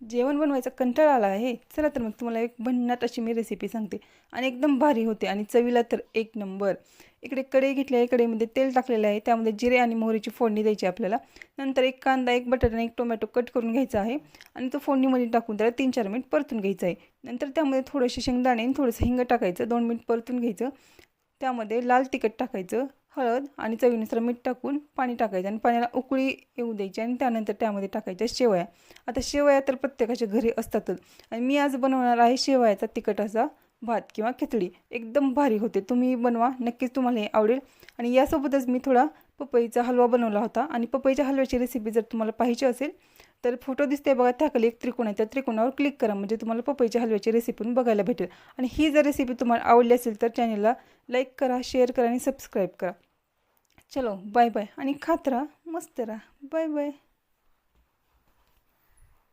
जेवण बनवायचा कंटाळा आला आहे. चला तर मग तुम्हाला एक भन्नाट अशी मी रेसिपी सांगते. आणि एकदम भारी होते. आणि चवीला तर एक नंबर. इकडे कढई घेतली आहे. कढईमध्ये तेल टाकलेलं आहे. त्यामध्ये जिरे आणि मोहरीची फोडणी द्यायची आपल्याला. नंतर एक कांदा एक बटाटा आणि एक टोमॅटो कट करून घ्यायचा आहे. आणि तो फोडणीमध्ये टाकून त्याला तीन चार मिनिट परतून घ्यायचं आहे. नंतर त्यामध्ये थोडेसे शेंगदाणे आणि थोडंसं हिंग टाकायचं. दोन मिनिट परतून घ्यायचं. त्यामध्ये लाल तिखट टाकायचं. हळद आणि चवीनुसार मीठ टाकून पाणी टाकायचं आणि पाण्याला उकळी येऊ द्यायची आणि त्यानंतर त्यामध्ये टाकायच्या शेवया. आता शेवया तर प्रत्येकाच्या घरी असतातच. आणि मी आज बनवणार आहे शेवयाचा तिखट असा भात किंवा खिचडी. एकदम भारी होते. तुम्ही बनवा. नक्कीच तुम्हाला हे आवडेल. आणि यासोबतच मी थोडा पपईचा हलवा बनवला होता. आणि पपईच्या हलव्याची रेसिपी जर तुम्हाला पाहिजे असेल तर फोटो दिसते बघा. त्याखाली एक त्रिकोण आहे. त्या त्रिकोणावर क्लिक करा. म्हणजे तुम्हाला पपईच्या हलव्याची रेसिपी पण बघायला भेटेल. आणि ही जर रेसिपी तुम्हाला आवडली असेल तर चॅनलला लाईक करा शेअर करा आणि सबस्क्राईब करा. चलो बाय बाय आणि खात राहा मस्त राहा. Bye bye